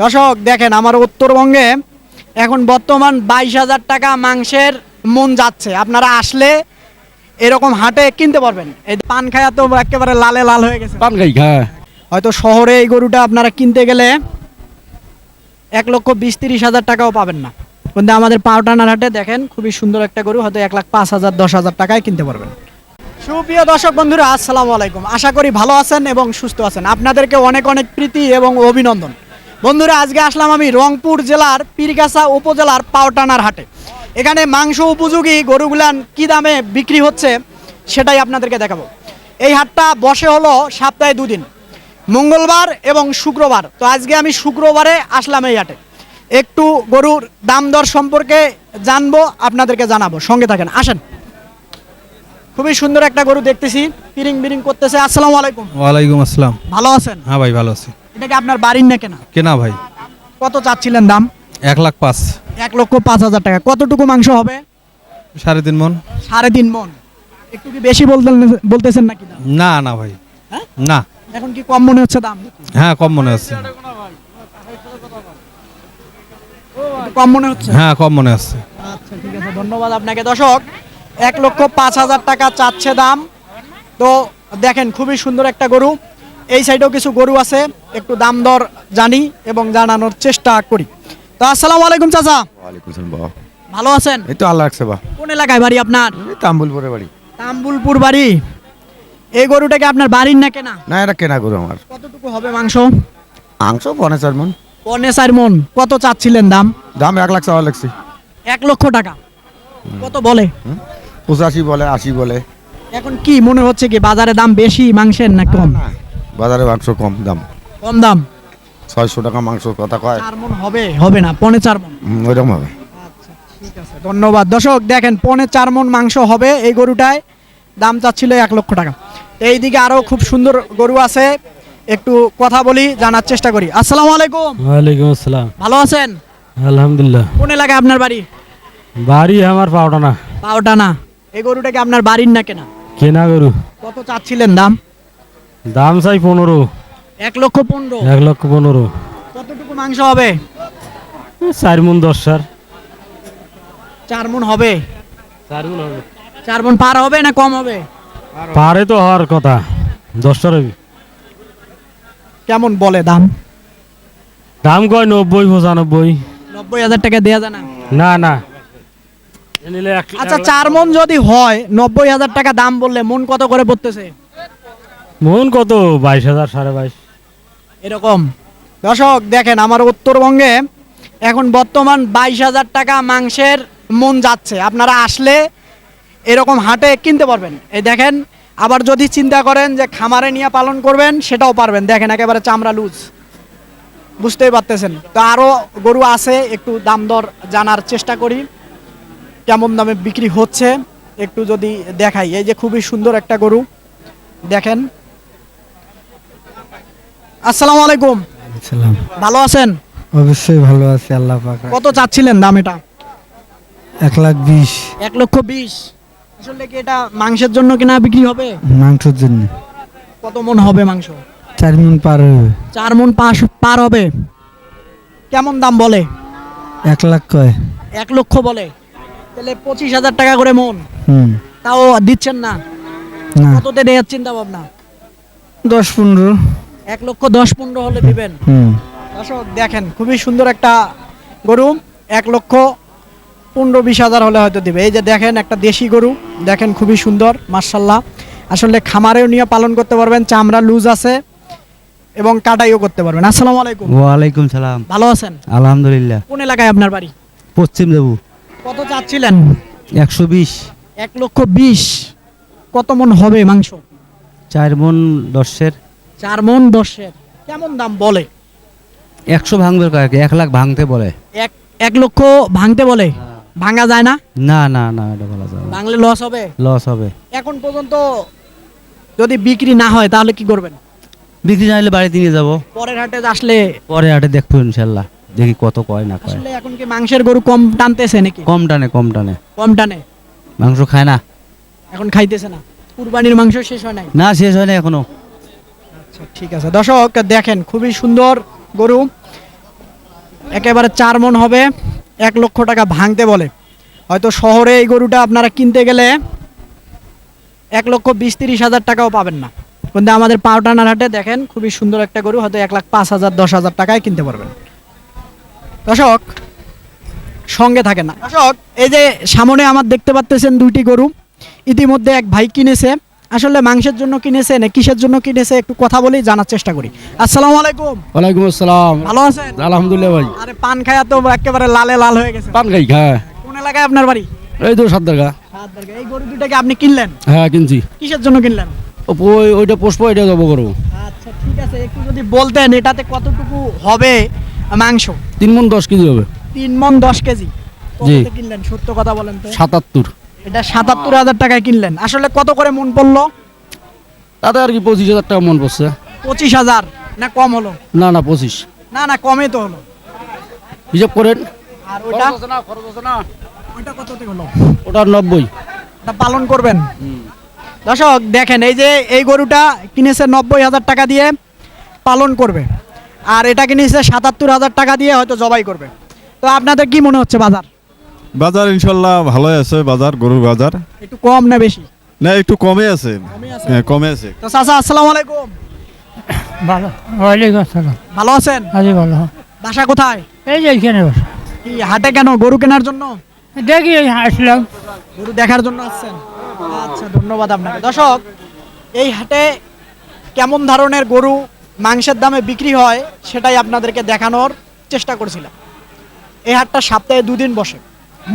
দর্শক দেখেন আমার উত্তরবঙ্গে এখন বর্তমান বাইশ হাজার টাকা মাংসের মন যাচ্ছে। আপনারা আসলে এরকম হাটে কিনতে পারবেন। এই পান খায়া তো একেবারে লালে লাল হয়ে গেছে। পান খাই হ্যাঁ। হয়তো শহরে এই গরুটা আপনারা কিনতে গেলে এক লক্ষ বিশ তিরিশ হাজার টাকাও পাবেন না। কিন্তু আমাদের পাউটানার হাটে দেখেন খুবই সুন্দর একটা গরু হয়তো এক লাখ পাঁচ হাজার দশ হাজার টাকায় কিনতে পারবেন। সুপ্রিয় দর্শক বন্ধুরা আসসালামু আলাইকুম। আশা করি ভালো আছেন এবং সুস্থ আছেন। আপনাদেরকে অনেক অনেক প্রীতি এবং অভিনন্দন। বন্ধুরা আজকে আসলাম আমি রংপুর জেলার পীরগাছা উপজেলার পাওটানার হাটে। এখানে মাংস উপযোগী গরুগুলান কি দামে বিক্রি হচ্ছে সেটাই আপনাদেরকে দেখাবো। এই হাটটা বসে হলো সপ্তাহে দুদিন মঙ্গলবার এবং শুক্রবার। তো আজকে আমি শুক্রবারে আসলাম এই হাটে। একটু গরুর দাম দর সম্পর্কে জানব আপনাদেরকে জানাব। সঙ্গে থাকেন আসেন। খুবই সুন্দর একটা গরু দেখতেছি পিরিং বিরিং করতেছে। আসসালামু আলাইকুম। ওয়ালাইকুম আসসালাম। ভালো আছেন? হ্যাঁ ভাই ভালো আছি। এটা কি আপনার বাড়ির না কেনা? কেনা ভাই। কত চাচ্ছিলেন দাম? এক লাখ পাঁচ। এক লক্ষ পাঁচ হাজার টাকা। কতটুকু মাংস হবে? সাড়ে তিন মন। সাড়ে তিন মন। একটু কি বেশি বলতেন বলতেছেন নাকি দাম? না না ভাই। হ্যাঁ? না। এখন কি কম মনে হচ্ছে দাম? হ্যাঁ কম মনে হচ্ছে। একটু কম মনে হচ্ছে? হ্যাঁ কম মনে হচ্ছে। আচ্ছা ঠিক আছে ধন্যবাদ আপনাকে। দর্শক এক লক্ষ পাঁচ হাজার টাকা চাচ্ছে দাম। তো দেখেন খুবই সুন্দর একটা গরু। এই সাইডেও কিছু গরু আছে একটু দাম দর জানি এবং জানানোর চেষ্টা করি। তো আসসালামু আলাইকুম চাচা। ওয়ালাইকুম সালাম বাবা। ভালো আছেন? এই তো আল্লাহ রাখছে বা। কোন এলাকায় বাড়ি আপনার? তাম্বুলপুরে বাড়ি। তাম্বুলপুর বাড়ি। এই গরুটাকে আপনার বাড়ির না কেনা? না এটা কেনা করো আমার। কতটুকু হবে মাংস? মাংস পনে চার মন। পনে চার মন। কত চাচ্ছিলেন দাম? দাম এক লাখ চাওয়া লাগছে। এক লক্ষ টাকা। কত বলে? পঁচাশি বলে আশি বলে। এখন কি মনে হচ্ছে কি বাজারে দাম বেশি মাংসের না কম? না, বাজারে মাংস কম দাম। কম দাম? ছয়শো টাকা মাংস কথা কয়। চার মন হবে? হবে না পনে চার মন। ওইরকম হবে। ঠিক আছে ধন্যবাদ। দর্শক দেখেন পনে চার মন মাংস হবে এই গরুটায়। দাম চাচ্ছিল এক লক্ষ টাকা। এইদিকে আরও খুব সুন্দর গরু আছে। একটু কথা বলি জানার চেষ্টা করি। আসসালামু আলাইকুম। ওয়ালাইকুম আসসালাম। ভালো আছেন? আলহামদুলিল্লাহ। কোন এলাকায় আপনার বাড়ি? বাড়ি আমার পাওটা না পাওটা না এই গরুটাকে আপনার বাড়ির না কেনা? কেনা গরু। কত চাচ্ছিলেন দাম? দাম চাই পনেরো। এক লক্ষ পনেরো। এক লক্ষ পনেরো। কতটুকু মাংস হবে? চার মন দশ সার। চার মন হবে? চার মন হবে। চার মন পার হবে না কম হবে? পারে তো হওয়ার কথা। দশটার হবে। কেমন বলে দাম? দাম কয় নব্বই পঁচানব্বই। নব্বই হাজার টাকা দেওয়া যায় না। না আচ্ছা চার মন যদি হয় নব্বই হাজার টাকা দাম বললে মন কত করে পড়তেছে? মন কত? বাইশ হাজার, সাড়ে বাইশ। এরকম। দর্শক, দেখেন আমার উত্তরবঙ্গে এখন বর্তমান বাইশ হাজার টাকা মাংসের মন যাচ্ছে। আপনারা আসলে এরকম হাটে কিনতে পারবেন। এই দেখেন, আবার যদি চিন্তা করেন যে খামারে নিয়ে পালন করবেন, সেটাও পারবেন। দেখেন, একেবারে চামড়া লুজ। বুঝতেই পারতেছেন। তো আরও গরু আছে, একটু দাম দর জানার চেষ্টা করি। কেমন দামে বিক্রি হচ্ছে, একটু যদি দেখাই। এই যে খুবই সুন্দর একটা গরু। দেখেন আসসালামু আলাইকুম। সালাম। ভালো আছেন? অবশ্যই ভালো আছে আল্লাহ পাক কত চাচ্ছিলেন দাম এটা? এক লাখ বিশ। এক লক্ষ বিশ। আসলে কি এটা মাংসের জন্য কিনা বিক্রি হবে? মাংসের জন্য। কত মন হবে মাংস? চার মন পার হবে। চার মন পাঁচ পার হবে। কেমন দাম বলে? এক লাখ কয়। এক লক্ষ বলে। তাহলে পঁচিশ হাজার টাকা করে মন। হুম। তাও দিচ্ছেন না? না। কততে দেওয়ার চিন্তা ভাবনা? দশ পনেরো। এক লক্ষ দশ পনেরো হলে দিবেন। দর্শক দেখেন খুবই সুন্দর একটা গরু। এক লক্ষ পনেরো বিশ হাজার হলে হয়তো দিবে। এই যে দেখেন একটা দেশি গরু। দেখেন খুবই সুন্দর মার্শাল্লাহ আসলে খামারেও নিয়ে পালন করতে পারবেন চামড়া লুজ আছে এবং কাটাইও করতে পারবেন। আসসালামু আলাইকুম। ওয়ালাইকুম সালাম। ভালো আছেন? আলহামদুলিল্লাহ। কোন এলাকায় আপনার বাড়ি? পশ্চিম দেবু। কত চাচ্ছিলেন? একশো বিশ। এক লক্ষ বিশ। কত মন হবে মাংস? চার মন দশের। চার মন কেমন দাম বলে? একশো ভাঙবে কয়েক এক লাখ ভাঙতে বলে। এক এক লক্ষ ভাঙতে বলে? ভাঙা যায় না? না না না এটা বলা না। ভাঙলে লস হবে? লস হবে। এখন পর্যন্ত যদি বিক্রি না হয় তাহলে কি করবেন? বিক্রি না হলে বাড়িতে নিয়ে যাব। পরের হাটে আসলে পরে হাটে দেখব ইনশাল্লাহ দেখি কত কয় না কয়। আসলে এখন কি মাংসের গরু কম টানতেছে নাকি? কম টানে কম টানে। কম টানে। মাংস খায় না। এখন খাইতেছে না। কুরবানির মাংস শেষ হয় নাই? না শেষ হয় না এখনও। ঠিক আছে। দর্শক, দেখেন, খুবই সুন্দর গরু। একেবারে চার মন হবে, এক লক্ষ টাকা ভাঙতে বলে। হয়তো শহরে এই গরুটা আপনারা কিনতে গেলে এক লক্ষ বিশ তিরিশ হাজার টাকাও পাবেন না। কিন্তু আমাদের পাউটানার হাটে দেখেন, খুবই সুন্দর একটা গরু, হয়তো এক লাখ পাঁচ হাজার, দশ হাজার টাকায় কিনতে পারবেন। দর্শক, সঙ্গে থাকে না। দর্শক, এই যে সামনে আমার দেখতে পাচ্তেছেন দুইটি গরু, ইতিমধ্যে এক ভাই কিনেছে। আসলে মাংসের জন্য কিনেছে না কিসের জন্য কিনেছে একটু কথা বলি জানার চেষ্টা করি। আসসালামু আলাইকুম। ওয়ালাইকুম আসসালাম। ভালো আছেন? আলহামদুলিল্লাহ ভাই। আরে পান খায়া তো একেবারে লালে লাল হয়ে গেছে। পান খাই খা কোন এলাকায় আপনার বাড়ি? এই তো সাত টাকা এই গরু দুটাকে আপনি কিনলেন? হ্যাঁ কিনছি। কিসের জন্য কিনলেন? ওই- ওইটা পুষ্প এটা যাব করব আচ্ছা ঠিক আছে। একটু যদি বলতেন এটাতে কতটুকু হবে মাংস? তিন মন দশ কেজি হবে। তিন মন দশ কেজি। জি। কিনলেন? সত্য কথা বলেন তো। সাতাত্তর। এটা সাতাত্তর হাজার টাকায় কিনলেন। আসলে কত করে মন পড়ল? তাতে আর কি পঁচিশ হাজার টাকা মন পড়ছে। পঁচিশ হাজার? না কম হলো? না না পঁচিশ। না না কমে তো হলো। হিসাব করেন। আর ওটা? না খরচ আছে না। ওইটা কততে হলো? ওটা নব্বই। ওটা পালন করবেন? দর্শক দেখেন এই যে এই গরুটা কিনেছে নব্বই হাজার টাকা দিয়ে পালন করবে। আর এটা কিনেছে সাতাত্তর হাজার টাকা দিয়ে হয়তো জবাই করবে। তো আপনাদের কি মনে হচ্ছে বাজার? বাজার ইনশাল্লাহ ভালোই আছে বাজার গরুর বাজার। একটু কম না বেশি? না একটু কমে আছে। কমে আছে? হ্যাঁ কমে আছে। তো চাচা আসসালামু আলাইকুম। ভালো ওয়ালাইকুম আসসালাম। ভালো আছেন? আজি ভালো। বাসা কোথায়? এই যে এইখানে বসে। কি হাটে কেন? গরু কেনার জন্য? দেখি এই আসলাম। গরু দেখার জন্য আসছেন? আচ্ছা ধন্যবাদ আপনাকে। দর্শক এই হাটে কেমন ধরনের গরু মাংসের দামে বিক্রি হয় সেটাই আপনাদেরকে দেখানোর চেষ্টা করছিলাম। এই হাটটা সপ্তাহে দুদিন বসে।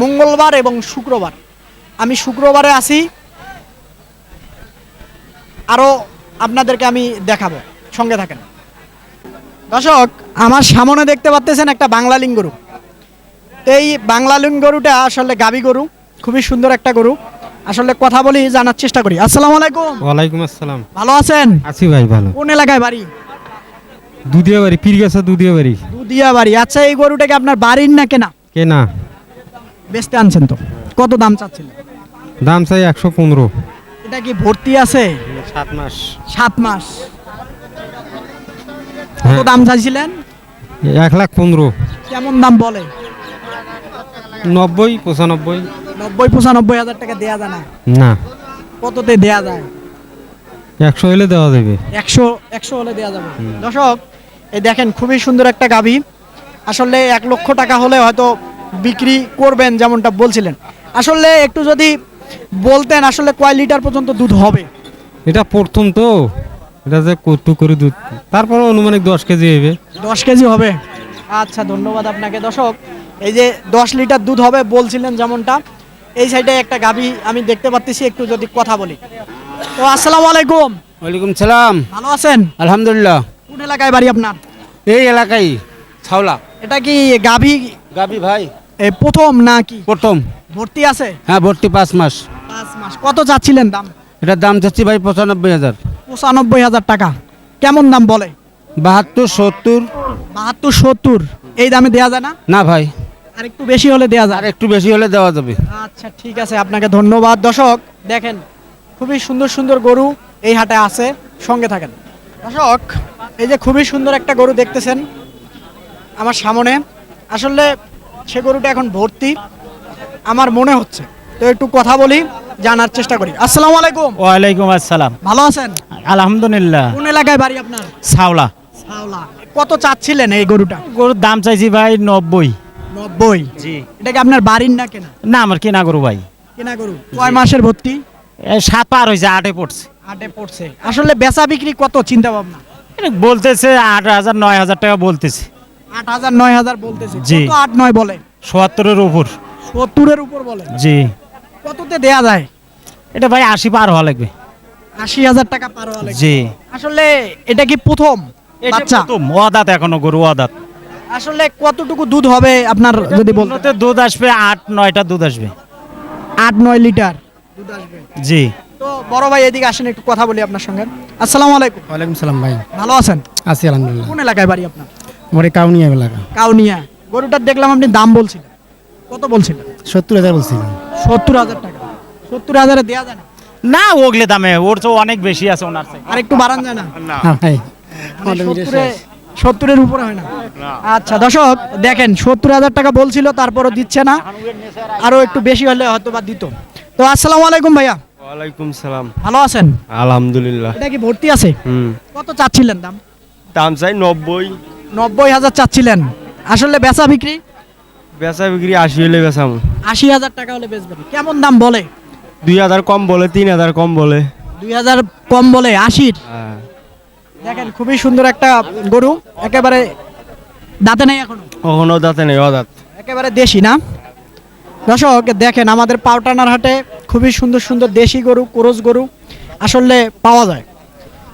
মঙ্গলবার এবং শুক্রবার। আমি শুক্রবারে আসি আরও আপনাদেরকে আমি দেখাবো। সঙ্গে থাকেন। দর্শক আমার সামনে দেখতে পাচ্তেছেন একটা বাংলালিং গরু। এই বাংলালিং গরুটা আসলে গাবি গরু খুবই সুন্দর একটা গরু। আসলে কথা বলি জানার চেষ্টা করি। আসসালামু আলাইকুম। ওয়ালাইকুম আসসালাম। ভালো আছেন? আছি ভাই ভালো। কোন এলাকায় বাড়ি? দুধিয়া বাড়ি পীর গেছে দুধিয়া বাড়ি দুদিয়া বাড়ি আচ্ছা এই গরুটাকে আপনার বাড়ির না কেনা? কে না বেচতে আনছেন তো? কত দাম চাচ্ছিলেন? দাম চাই একশো পনেরো। এটা কি ভর্তি আছে? সাত মাস। সাত মাস। কত হ্যাঁ। দাম চাইছিলেন? এক লাখ পনেরো। কেমন দাম বলে? নব্বই পঁচানব্বই। নব্বই পঁচানব্বই হাজার টাকা দেওয়া যায় না? না। কততে দেয়া যায়? একশো হলে দেওয়া যাবে। একশো একশো হলে দেওয়া যাবে। দর্শক এই দেখেন খুবই সুন্দর একটা গাভী আসলে এক লক্ষ টাকা হলে হয়তো বিক্রি করবেন যেমনটা বলছিলেন। আসলে একটু যদি বলতেন আসলে কয় লিটার পর্যন্ত দুধ হবে? এটা প্রথম তো। এটা যে কটু করে দুধ? তারপরে অনুমানিক দশ কেজি হবে। দশ কেজি হবে? আচ্ছা ধন্যবাদ আপনাকে। দর্শক এই যে দশ লিটার দুধ হবে বলছিলেন যেমনটা এই সাইডে একটা গাভী আমি দেখতে পাচ্ছি একটু যদি কথা বলি। তো আসসালামু আলাইকুম। ওয়ালাইকুম সালাম। ভালো আছেন? আলহামদুলিল্লাহ। কোন এলাকায় বাড়ি আপনার? এই এলাকায় ছাওলা। এটা কি গাভী গাবি ভাই। এ, প্রথম না কি প্রথম। ভর্তি আছে? হ্যাঁ ভর্তি পাঁচ মাস। পাঁচ মাস। কত চাচ্ছিলেন দাম? এটার দাম চাচ্ছি ভাই পঁচানব্বই হাজার। পঁচানব্বই হাজার টাকা। কেমন দাম বলে? বাহাত্তর সত্তর। বাহাত্তর সত্তর। এই দামে দেওয়া যায় না? না ভাই। আর একটু বেশি হলে দেওয়া যায়? আর একটু বেশি হলে দেওয়া যাবে। আচ্ছা ঠিক আছে। আপনাকে ধন্যবাদ। দর্শক দেখেন খুবই সুন্দর সুন্দর গরু এই হাটে আছে। সঙ্গে থাকেন। দর্শক এই যে খুবই সুন্দর একটা গরু দেখতেছেন আমার সামনে। আসলে সে গরুটা এখন ভর্তি আমার মনে হচ্ছে। তো একটু কথা বলি জানার চেষ্টা করি। আসসালামু আলাইকুম। ওয়ালাইকুম আসসালাম। ভালো আছেন? আলহামদুলিল্লাহ। কোন এলাকায় বাড়ি আপনার? ছাওলা। সাওলা কত চাচ্ছিলেন এই গরুটা? গরুর দাম চাইছি ভাই নব্বই। নব্বই? জি। এটা কি আপনার বাড়ির না কেনা? না আমার কেনা গরু ভাই। কেনা গরু। কয় মাসের ভর্তি? সাত পার হয়েছে আটে পড়ছে। আটে পড়ছে। আসলে বেচা বিক্রি কত চিন্তা ভাবনা? বলতেছে আট হাজার নয় হাজার টাকা বলতেছে। আট হাজার নয় হাজার বলতেছে। জি। কত আট নয় বলে? সোয়াত্তরের উপর। সত্তরের উপর বলে? জি। কততে দেয়া যায়? এটা ভাই আশি পার হওয়া লাগবে। আশি হাজার টাকা পার হওয়া জি। আসলে এটা কি প্রথম? এটা বাচ্চা। প্রথম? অদাত এখনও গরু অদাত আসলে কতটুকু দুধ হবে আপনার যদি বলতে দুধ আসবে আট নয়টা দুধ আসবে। আট নয় লিটার দুধ আসবে। জি। তো বড় ভাই এদিকে আসেন একটু কথা বলি আপনার সঙ্গে। আসসালামু আলাইকুম। ওয়ালাইকুম সালাম ভাই। ভালো আছেন? আছি আলহামদুলিল্লাহ। কোন এলাকায় বাড়ি আপনার? আমার কাউনিয়া এলাকা। কাউনিয়া। গরুটার দেখলাম আপনি দাম বলছিলেন। কত বলছিলেন? সত্তর হাজার বলছিলাম। সত্তর হাজার টাকা। সত্তর হাজারে দেওয়া যায় না? না ওগলে দামে। ওর তো অনেক বেশি আছে ওনার আর একটু বাড়ান যায় না? হ্যাঁ ভাই। মানে সত্তরে সত্তরের উপরে হয় না? আচ্ছা দর্শক দেখেন সত্তর হাজার টাকা বলছিল তারপরও দিচ্ছে না। আরও একটু বেশি হলে হয়তো বা দিত। তো আসসালামু আলাইকুম ভাইয়া। ওয়ালাইকুম সালাম। ভালো আছেন? আলহামদুলিল্লাহ। এটা কি ভর্তি আছে? কত চাচ্ছিলেন দাম? দাম চাই নব্বই। নব্বই হাজার চাচ্ছিলেন। আসলে বেচা বিক্রি? বেচা বিক্রি আশি হলে বেচাম আশি হাজার টাকা হলে বেচবেন। কেমন দাম বলে? দুই হাজার কম বলে তিন হাজার কম বলে। দুই হাজার কম বলে আশির? হ্যাঁ। দেখেন খুবই সুন্দর একটা গরু একেবারে দাঁতে নেই এখনও? কখনো দাঁতে নেই অদাঁত। একেবারে দেশি না? দর্শক দেখেন আমাদের পাউটানার হাটে খুবই সুন্দর সুন্দর দেশি গরু কুরস গরু আসলে পাওয়া যায়।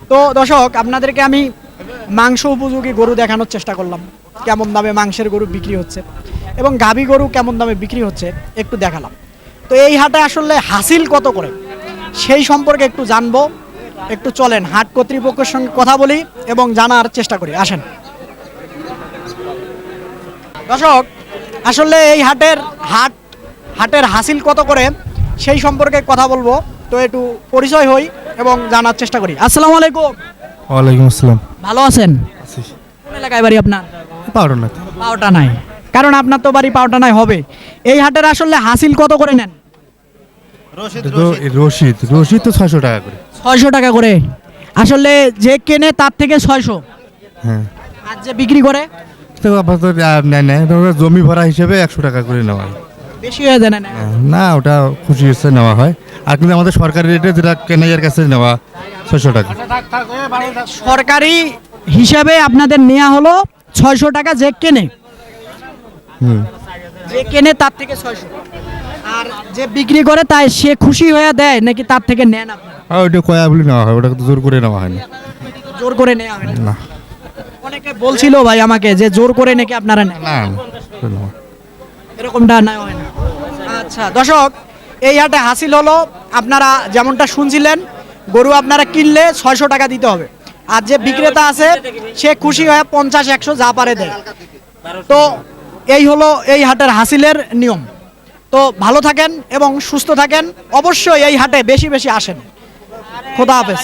তো দর্শক আপনাদেরকে আমি মাংস উপযোগী গরু দেখানোর চেষ্টা করলাম। কেমন দামে মাংসের গরু বিক্রি হচ্ছে এবং গাভী গরু কেমন দামে বিক্রি হচ্ছে একটু দেখালাম। তো এই হাটে আসলে হাসিল কত করে? সেই সম্পর্কে একটু জানব। একটু চলেন হাট কর্তৃপক্ষের সঙ্গে কথা বলি এবং জানার চেষ্টা করি। আসেন। দর্শক, আসলে এই হাটের হাট, হাটের হাসিল কত করে সেই সম্পর্কে কথা বলব। তো একটু পরিচয় হই এবং জানার চেষ্টা করি। আসসালামু আলাইকুম। ওয়ালাইকুম আসসালাম। ভালো আছেন? কোন এলাকায় বাড়ি আপনার? কারণ আপনার তো বাড়ি হবে। এই হাটের আসলে হাসিল কত করে নেন? রশিদ রশিদ তো ছয়শো টাকা করে। ছয়শো টাকা করে। আসলে যে কেনে তার থেকে ছয়শো। হ্যাঁ। আর যে বিক্রি করে? তো আপাতত নেয় নেয় জমি ভরা হিসেবে একশো টাকা করে নেওয়া হয়। বেশি হয়ে যায় না না? না ওটা খুশি হচ্ছে নেওয়া হয়। আর কিন্তু আমাদের সরকারি রেটে যেটা কেনাইয়ের কাছে নেওয়া ছয়শো টাকা। সরকারি হিসাবে আপনাদের নেওয়া হলো ছয়শো টাকা যে কেনে। যে কেনে তার থেকে ছয়শো। আর যে বিক্রি করে তাই সে খুশি হয়ে দেয় নাকি তার থেকে নেন আপনারা ওইটা কয়া বলে নেওয়া হয় ওটা তো জোর করে নেওয়া হয়নি। জোর করে নেওয়া হয় না। না অনেকে বলছিল ভাই আমাকে যে জোর করে নাকি আপনারা নেন। না না, না। এরকমটা না হয় না। আচ্ছা দর্শক এই হাটে হাসিল হলো, আপনারা যেমনটা শুনছিলেন, গরু আপনারা কিনলে ছয়শো টাকা দিতে হবে। আর যে বিক্রেতা আছে, সে খুশি হয়ে পঞ্চাশ, একশো যা পারে দেয়। তো এই হলো এই হাটের হাসিলের নিয়ম। তো ভালো থাকেন এবং সুস্থ থাকেন। অবশ্যই এই হাটে বেশি বেশি আসেন। খোদা হাফেজ।